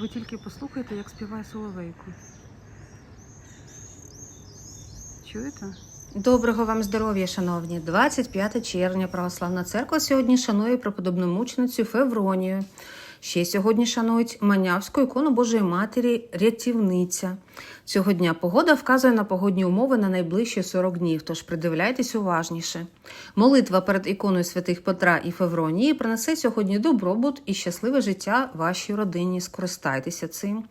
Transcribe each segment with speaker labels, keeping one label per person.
Speaker 1: Ви тільки послухайте, як співає соловейко. Чуєте?
Speaker 2: Доброго вам здоров'я, шановні! 25 червня Православна церква сьогодні шанує преподобну мученицю Февронію. Ще сьогодні шанують Манявську ікону Божої Матері Рятівниця. Цього дня погода вказує на погодні умови на найближчі 40 днів, тож придивляйтесь уважніше. Молитва перед іконою святих Петра і Февронії принесе сьогодні добробут і щасливе життя вашій родині. Скористайтеся цим.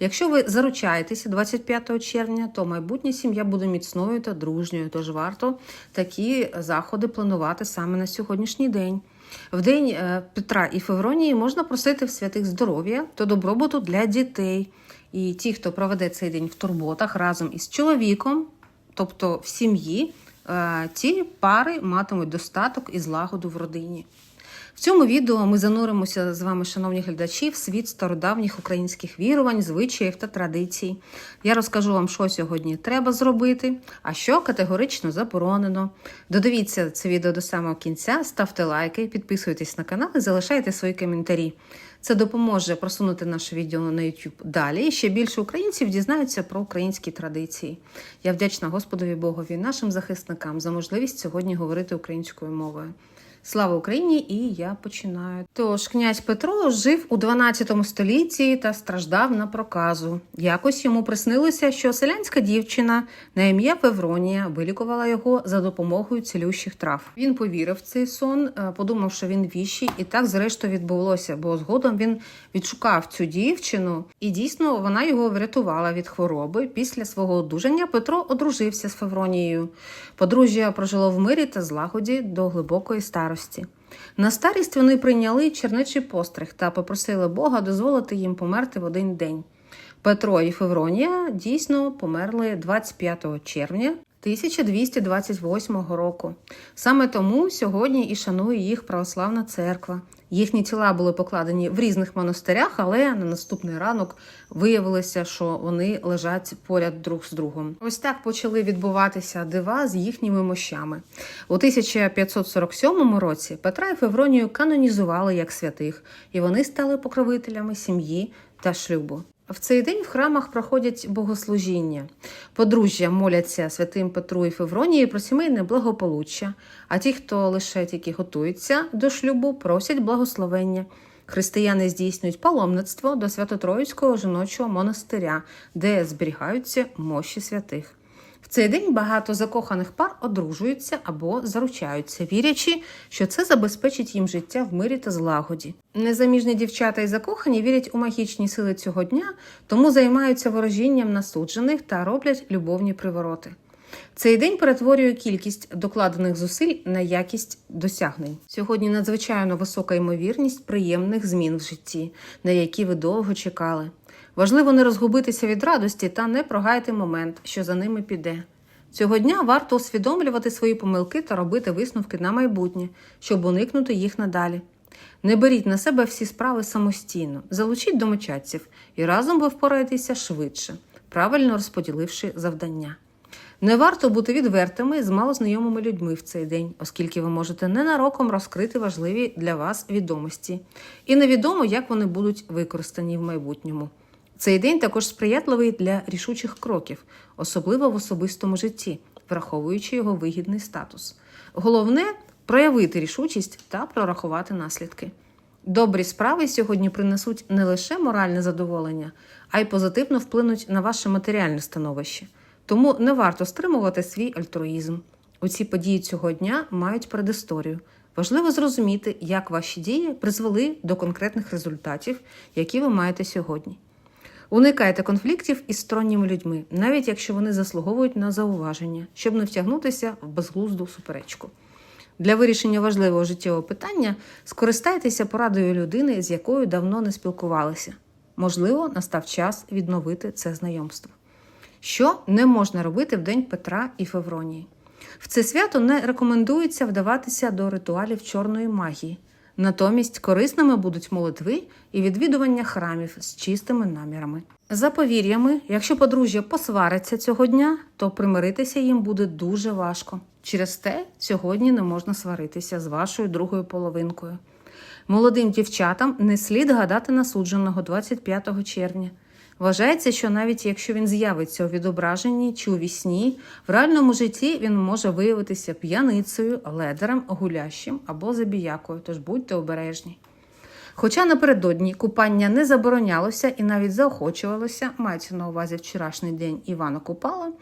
Speaker 2: Якщо ви заручаєтеся 25 червня, то майбутня сім'я буде міцною та дружньою, тож варто такі заходи планувати саме на сьогоднішній день. В день е, Петра і Февронії можна просити в святих здоров'я та добробуту для дітей. І ті, хто проведе цей день в турботах разом із чоловіком, тобто в сім'ї, ті пари матимуть достаток і злагоду в родині. В цьому відео ми зануримося з вами, шановні глядачі, в світ стародавніх українських вірувань, звичаїв та традицій. Я розкажу вам, що сьогодні треба зробити, а що категорично заборонено. Додивіться це відео до самого кінця, ставте лайки, підписуйтесь на канал і залишайте свої коментарі. Це допоможе просунути наше відео на YouTube далі. І ще більше українців дізнаються про українські традиції. Я вдячна Господові Богові, нашим захисникам за можливість сьогодні говорити українською мовою. Слава Україні! І я починаю. Тож князь Петро жив у 12 столітті та страждав на проказу. Якось йому приснилося, що селянська дівчина на ім'я Февронія вилікувала його за допомогою цілющих трав. Він повірив в цей сон, е, подумав, що він віщий, і так зрештою відбулося, бо згодом він відшукав цю дівчину, і дійсно вона його врятувала від хвороби. Після свого одужання Петро одружився з Февронією. Подружжя прожило в мирі та злагоді до глибокої старості. На старість вони прийняли черничий постриг та попросили Бога дозволити їм померти в один день. Петро і Февронія дійсно померли 25 червня 1228 року. Саме тому сьогодні і шанує їх православна церква. Їхні тіла були покладені в різних монастирях, але на наступний ранок виявилося, що вони лежать поряд друг з другом. Ось так почали відбуватися дива з їхніми мощами. У 1547 році Петра і Февронію канонізували як святих, і вони стали покровителями сім'ї та шлюбу. В цей день в храмах проходять богослужіння. Подружжя моляться святим Петру і Февронії про сімейне благополуччя, а ті, хто лише тільки готується до шлюбу, просять благословення. Християни здійснюють паломництво до Свято-Троїцького жіночого монастиря, де зберігаються мощі святих. Цей день багато закоханих пар одружуються або заручаються, вірячи, що це забезпечить їм життя в мирі та злагоді. Незаміжні дівчата і закохані вірять у магічні сили цього дня, тому займаються ворожінням насуджених та роблять любовні привороти. Цей день перетворює кількість докладених зусиль на якість досягнень. Сьогодні надзвичайно висока ймовірність приємних змін в житті, на які ви довго чекали. Важливо не розгубитися від радості та не прогаяти момент, що за ними піде. Цього дня варто усвідомлювати свої помилки та робити висновки на майбутнє, щоб уникнути їх надалі. Не беріть на себе всі справи самостійно, залучіть домочадців і разом ви впораєтеся швидше, правильно розподіливши завдання. Не варто бути відвертими з малознайомими людьми в цей день, оскільки ви можете ненароком розкрити важливі для вас відомості, і невідомо, як вони будуть використані в майбутньому. Цей день також сприятливий для рішучих кроків, особливо в особистому житті, враховуючи його вигідний статус. Головне проявити рішучість та прорахувати наслідки. Добрі справи сьогодні принесуть не лише моральне задоволення, а й позитивно вплинуть на ваше матеріальне становище. Тому не варто стримувати свій альтруїзм. Усі події цього дня мають передісторію. Важливо зрозуміти, як ваші дії призвели до конкретних результатів, які ви маєте сьогодні. Уникайте конфліктів із сторонніми людьми, навіть якщо вони заслуговують на зауваження, щоб не втягнутися в безглузду суперечку. Для вирішення важливого життєвого питання скористайтеся порадою людини, з якою давно не спілкувалися. Можливо, настав час відновити це знайомство. Що не можна робити в день Петра і Февронії? В це свято не рекомендується вдаватися до ритуалів чорної магії. Натомість корисними будуть молитви і відвідування храмів з чистими намірами. За повір'ями, якщо подружжя посвариться цього дня, то примиритися їм буде дуже важко. Через те сьогодні не можна сваритися з вашою другою половинкою. Молодим дівчатам не слід гадати насудженого 25 червня. Вважається, що навіть якщо він з'явиться у відображенні чи у вісні, в реальному житті він може виявитися п'яницею, ледером, гулящим або забіякою, тож будьте обережні. Хоча напередодні купання не заборонялося і навіть заохочувалося, мається на увазі вчорашній день Івана Купала,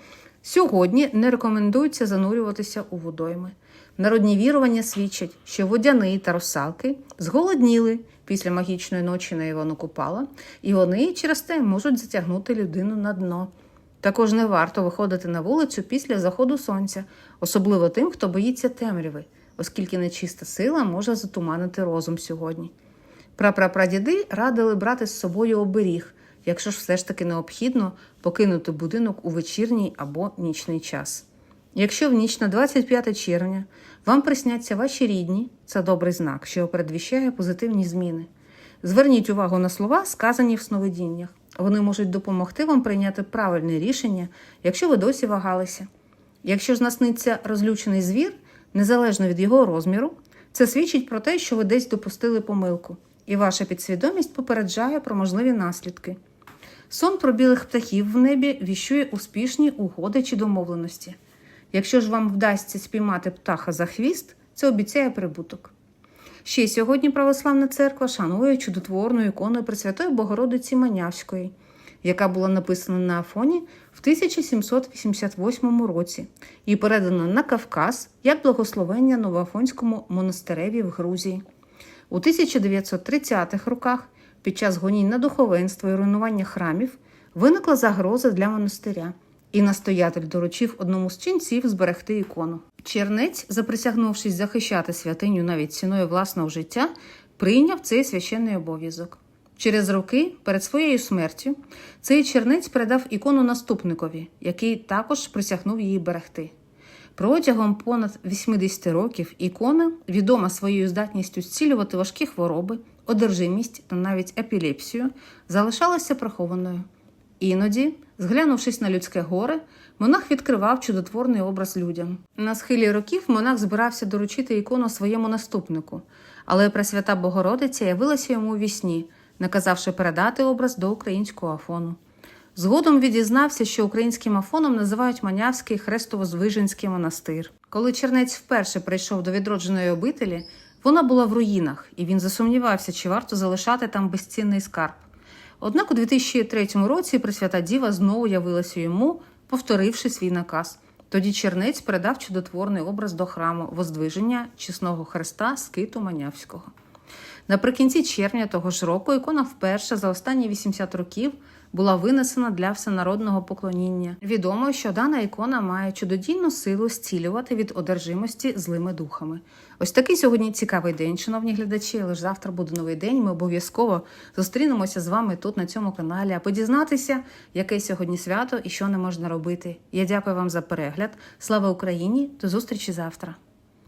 Speaker 2: сьогодні не рекомендується занурюватися у водойми. Народні вірування свідчать, що водяни та русалки зголодніли після магічної ночі на Івану Купала, і вони через те можуть затягнути людину на дно. Також не варто виходити на вулицю після заходу сонця, особливо тим, хто боїться темряви, оскільки нечиста сила може затуманити розум сьогодні. Прапрапрадіди радили брати з собою оберіг, якщо ж все ж таки необхідно покинути будинок у вечірній або нічний час. Якщо в ніч на 25 червня вам присняться ваші рідні, це добрий знак, що передвіщає позитивні зміни. Зверніть увагу на слова, сказані в сновидіннях. Вони можуть допомогти вам прийняти правильне рішення, якщо ви досі вагалися. Якщо ж насниться розлючений звір, незалежно від його розміру, це свідчить про те, що ви десь допустили помилку, і ваша підсвідомість попереджає про можливі наслідки. Сон про білих птахів в небі віщує успішні угоди чи домовленості. Якщо ж вам вдасться спіймати птаха за хвіст, це обіцяє прибуток. Ще сьогодні Православна церква шанує чудотворну ікону Пресвятої Богородиці Манявської, яка була написана на Афоні в 1788 році і передана на Кавказ як благословення Новоафонському монастиреві в Грузії. У 1930-х роках, під час гонінь на духовенство і руйнування храмів, виникла загроза для монастиря, і настоятель доручив одному з ченців зберегти ікону. Чернець, заприсягнувшись захищати святиню навіть ціною власного життя, прийняв цей священний обов'язок. Через роки, перед своєю смертю, цей чернець передав ікону наступникові, який також присягнув її берегти. Протягом понад 80 років ікона, відома своєю здатністю зцілювати важкі хвороби, одержимість та навіть епілепсію, залишалася прихованою. Іноді, зглянувшись на людське горе, монах відкривав чудотворний образ людям. На схилі років монах збирався доручити ікону своєму наступнику, але Пресвята Богородиця явилася йому у вісні, наказавши передати образ до українського афону. Згодом відізнався, що українським афоном називають Манявський Хрестово-Звиженський монастир. Коли Чернець вперше прийшов до відродженої обителі, вона була в руїнах, і він засумнівався, чи варто залишати там безцінний скарб. Однак у 2003 році Пресвята Діва знову явилася йому, повторивши свій наказ. Тоді Чернець передав чудотворний образ до храму Воздвиження чесного Христа Скиту Манявського. Наприкінці червня того ж року ікона вперше за останні 80 років була винесена для всенародного поклоніння. Відомо, що дана ікона має чудодійну силу зцілювати від одержимості злими духами. Ось такий сьогодні цікавий день, шановні глядачі. Ж завтра буде новий день. Ми обов'язково зустрінемося з вами тут на цьому каналі, аби дізнатися, яке сьогодні свято і що не можна робити. Я дякую вам за перегляд. Слава Україні! До зустрічі завтра!